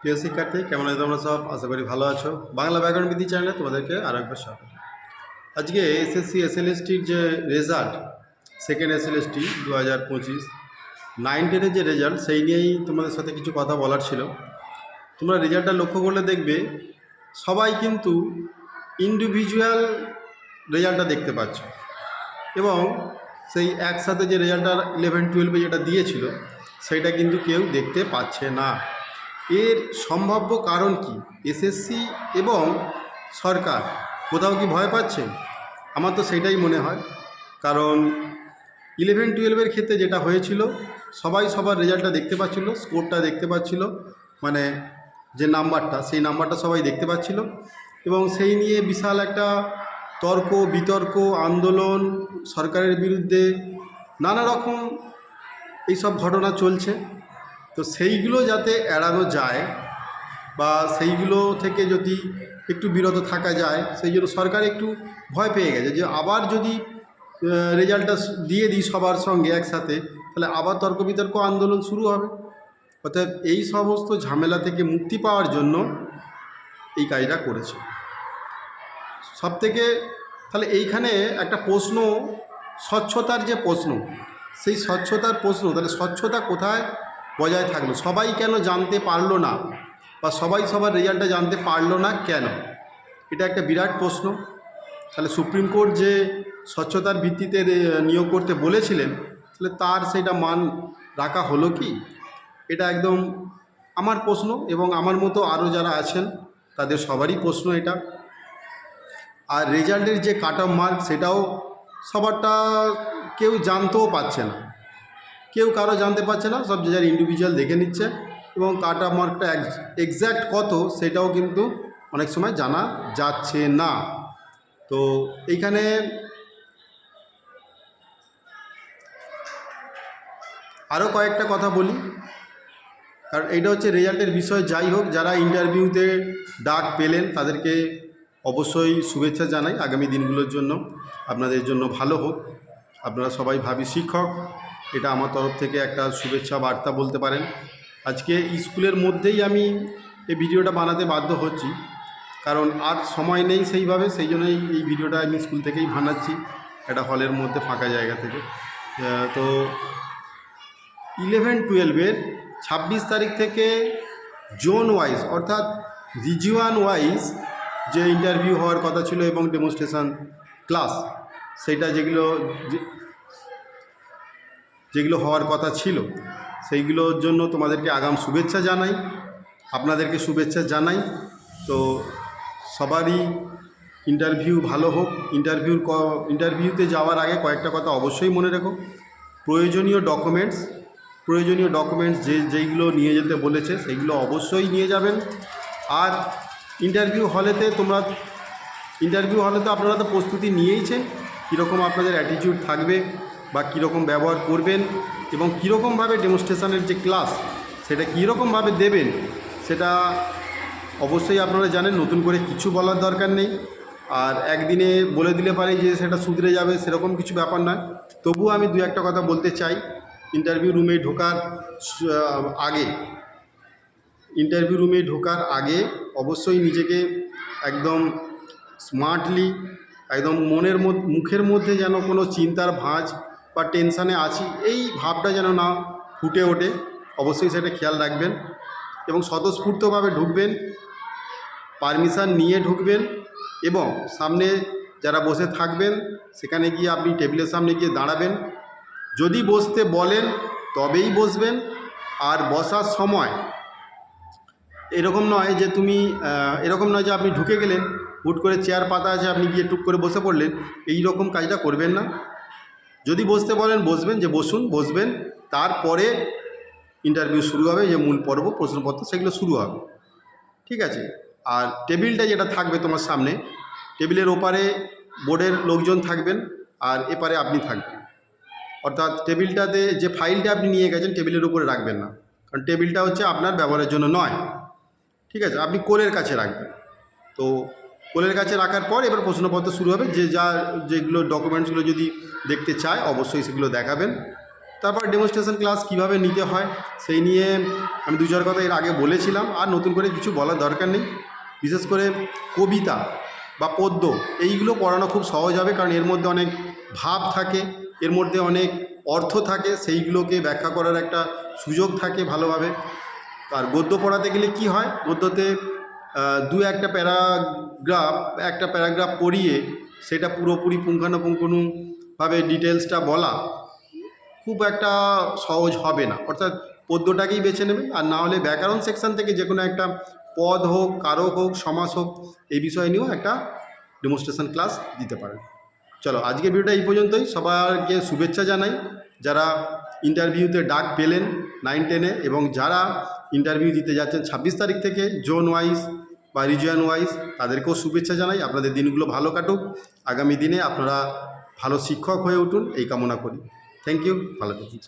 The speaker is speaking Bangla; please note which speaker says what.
Speaker 1: প্রিয় শিক্ষার্থী, কেমন আছো তোমরা সব? আশা করি ভালো আছো। বাংলা ব্যাকরণ বিধি চ্যানেলে তোমাদেরকে আরও একবার স্বাগত। আজকে এসএসসি, এসএলএসটির যে রেজাল্ট সেকেন্ড এসএলএসটি দু হাজার পঁচিশ নাইন টেনের যে রেজাল্ট সেই নিয়েই তোমাদের সাথে কিছু কথা বলার ছিল। তোমরা রেজাল্টটা লক্ষ্য করলে দেখবে, সবাই কিন্তু ইন্ডিভিজুয়াল রেজাল্টটা দেখতে পাচ্ছ। এবং সেই একসাথে যে রেজাল্টটা ইলেভেন টুয়েলভে যেটা দিয়েছিল, সেটা কিন্তু কেউ দেখতে পাচ্ছে না। এর সম্ভাব্য কারণ কি? এসএসসি এবং সরকার কোথাও কি ভয় পাচ্ছে? আমার তো সেটাই মনে হয়। কারণ ইলেভেন টুয়েলভের ক্ষেত্রে যেটা হয়েছিল, সবাই সবার রেজাল্টটা দেখতে পাচ্ছিল স্কোরটা দেখতে পাচ্ছিল মানে যে নাম্বারটা সেই নাম্বারটা সবাই দেখতে পাচ্ছিল এবং সেই নিয়ে বিশাল একটা তর্ক, বিতর্ক, আন্দোলন, সরকারের বিরুদ্ধে নানা রকম এইসব ঘটনা চলছে। তো সেইগুলো যাতে এড়ানো যায় বা সেইগুলো থেকে যদি একটু বিরত থাকা যায়, সেই জন্য সরকার একটু ভয় পেয়ে গেছে যে আবার যদি রেজাল্টটা দিয়ে দিই সবার সঙ্গে একসাথে, তাহলে আবার তর্ক বিতর্ক আন্দোলন শুরু হবে। অর্থাৎ এই সমস্ত ঝামেলা থেকে মুক্তি পাওয়ার জন্য এই কাজটা করেছে। সব থেকে তাহলে এইখানে একটা প্রশ্ন, স্বচ্ছতার যে প্রশ্ন, সেই স্বচ্ছতার প্রশ্ন, তাহলে স্বচ্ছতা কোথায় বজায় থাকল। সবাই কেন জানতে পারল না? বা সবাই সবার রেজাল্টটা জানতে পারল না কেন? এটা একটা বিরাট প্রশ্ন। তাহলে সুপ্রিম কোর্ট যে স্বচ্ছতার ভিত্তিতে নিয়োগ করতে বলেছিলেন, তাহলে তার সেটা মান রাখা হলো কি? এটা একদম আমার প্রশ্ন এবং আমার মতো আরও যারা আছেন, তাদের সবারই প্রশ্ন এটা। আর রেজাল্টের যে কাট অফ মার্ক সেটাও সবারটা কেউ জানতেও পারছে না। কেউ কারও জানতে পারছে না, সব যে যার ইন্ডিভিজুয়াল দেখে নিচ্ছে এবং কাট মার্কটা এক্স্যাক্ট কত সেটাও কিন্তু অনেক সময় জানা যাচ্ছে না। তো এইখানে আরও কয়েকটা কথা বলি। কারণ এইটা হচ্ছে রেজাল্টের বিষয়, যাই হোক, যারা ইন্টারভিউতে ডাক পেলেন তাদেরকে অবশ্যই শুভেচ্ছা জানাই আগামী দিনগুলোর জন্য। আপনাদের জন্য ভালো হোক। আপনারা সবাই ভাবি শিক্ষক। এটা আমার তরফ থেকে একটা শুভেচ্ছা বার্তা বলতে পারেন। আজকে স্কুলের মধ্যেই আমি এই ভিডিওটা বানাতে বাধ্য হচ্ছি। কারণ আর সময় নেই সেইভাবে, সেই জন্যই এই ভিডিওটা আমি স্কুল থেকেই বানাচ্ছি, একটা হলের মধ্যে ফাঁকা জায়গা থেকে। তো ইলেভেন টুয়েলভের ছাব্বিশ তারিখ থেকে জোন ওয়াইজ অর্থাৎ রিজিওয়ান ওয়াইজ যে ইন্টারভিউ হওয়ার কথা ছিল এবং ডেমনস্ট্রেশন ক্লাস সেটা যেগুলো যেগুলো হওয়ার কথা ছিল, সেইগুলোর জন্য তোমাদেরকে আগাম শুভেচ্ছা জানাই। আপনাদেরকে শুভেচ্ছা জানাই। তো সবারই ইন্টারভিউ ভালো হোক। ইন্টারভিউর ক ইন্টারভিউতে যাওয়ার আগে কয়েকটা কথা অবশ্যই মনে রেখো। প্রয়োজনীয় ডকুমেন্টস প্রয়োজনীয় ডকুমেন্টস যে, যেইগুলো নিয়ে যেতে বলেছে, সেইগুলো অবশ্যই নিয়ে যাবেন। আর ইন্টারভিউ হলেতে তোমরা ইন্টারভিউ হলে তো আপনারা তো প্রস্তুতি নিয়েইছেন। কীরকম আপনাদের অ্যাটিটিউড থাকবে? বা কীরকম ব্যবহার করবেন এবং কীরকমভাবে ডেমনস্ট্রেশনের যে ক্লাস সেটা কীরকমভাবে দেবেন, সেটা অবশ্যই আপনারা জানেন, নতুন করে কিছু বলার দরকার নেই। আর একদিনে বলে দিলে পারে যে সেটা সুধরে যাবে, সেরকম কিছু ব্যাপার নয়। তবুও আমি দু একটা কথা বলতে চাই ইন্টারভিউ রুমে ঢোকার আগে ইন্টারভিউ রুমে ঢোকার আগে অবশ্যই নিজেকে একদম স্মার্টলি একদম মনের মুখের মধ্যে যেন কোনো চিন্তার ভাঁজ বা টেনশানে আছি, এই ভাবটা যেন না ফুটে ওঠে, অবশ্যই সেটা খেয়াল রাখবেন এবং স্বতঃস্ফূর্তভাবে ঢুকবেন পারমিশান নিয়ে ঢুকবেন এবং সামনে যারা বসে থাকবেন, সেখানে গিয়ে আপনি টেবিলের সামনে গিয়ে দাঁড়াবেন। যদি বসতে বলেন, তবেই বসবেন। আর বসার সময় এরকম নয় যে তুমি এরকম নয় যে আপনি ঢুকে গেলেন, হুট করে চেয়ার পাতা আছে, আপনি গিয়ে টুক করে বসে পড়লেন এই রকম কাজটা করবেন না। যদি বসতে বলেন, বসবেন, যে বসুন, বসবেন, তারপরে ইন্টারভিউ শুরু হবে, যে মূল পর্ব, প্রশ্নপত্র, সেগুলো শুরু হবে। ঠিক আছে? আর টেবিলটা যেটা থাকবে তোমার সামনে, টেবিলের ওপারে বোর্ডের লোকজন থাকবেন, আর এপারে আপনি থাকবেন। অর্থাৎ টেবিলটাতে যে ফাইলটা আপনি নিয়ে গেছেন, টেবিলের উপরে রাখবেন না। কারণ টেবিলটা হচ্ছে আপনার ব্যবহারের জন্য নয়। ঠিক আছে? আপনি কোলের কাছে রাখবেন। তো কোলের কাছে রাখার পর এবার প্রশ্নপত্র শুরু হবে, যে যা, যেগুলো ডকুমেন্টসগুলো যদি দেখতে চায়, অবশ্যই সেগুলো দেখাবেন। তারপর ডেমনস্ট্রেশন ক্লাস কীভাবে নিতে হয়, সেই নিয়ে আমি দু চার কথা এর আগে বলেছিলাম। আর নতুন করে কিছু বলার দরকার নেই। বিশেষ করে কবিতা বা পদ্য, এইগুলো পড়ানো খুব সহজ হবে, কারণ এর মধ্যে অনেক ভাব থাকে, এর মধ্যে অনেক অর্থ থাকে, সেইগুলোকে ব্যাখ্যা করার একটা সুযোগ থাকে ভালোভাবে। আর গদ্য পড়াতে গেলে কি হয়, গদ্যতে দু একটা প্যারাগ্রাফ একটা প্যারাগ্রাফ পড়িয়ে সেটা পুরোপুরি পুঙ্খানুপুঙ্খানুভাবে ডিটেলসটা বলা খুব একটা সহজ হবে না। অর্থাৎ পদ্যটাকেই বেছে নেবে আর না হলে ব্যাকরণ সেকশন থেকে যে কোনো একটা পদ হোক কারক হোক, সমাস হোক, এই বিষয় নিয়েও একটা ডেমনস্ট্রেশন ক্লাস দিতে পারেন চলো, আজকের ভিডিওটা এই পর্যন্তই। সবাইকে শুভেচ্ছা জানাই। যারা ইন্টারভিউতে ডাক পেলেন নাইন টেনে এবং যারা ইন্টারভিউ দিতে যাচ্ছেন ছাব্বিশ তারিখ থেকে জোন ওয়াইজ বা রিজিয়ন ওয়াইজ তাদেরকেও শুভেচ্ছা জানাই। আপনাদের দিনগুলো ভালো কাটুক। আগামী দিনে আপনারা ভালো শিক্ষক হয়ে উঠুন এই কামনা করি। থ্যাংক ইউ ভালো থাকুন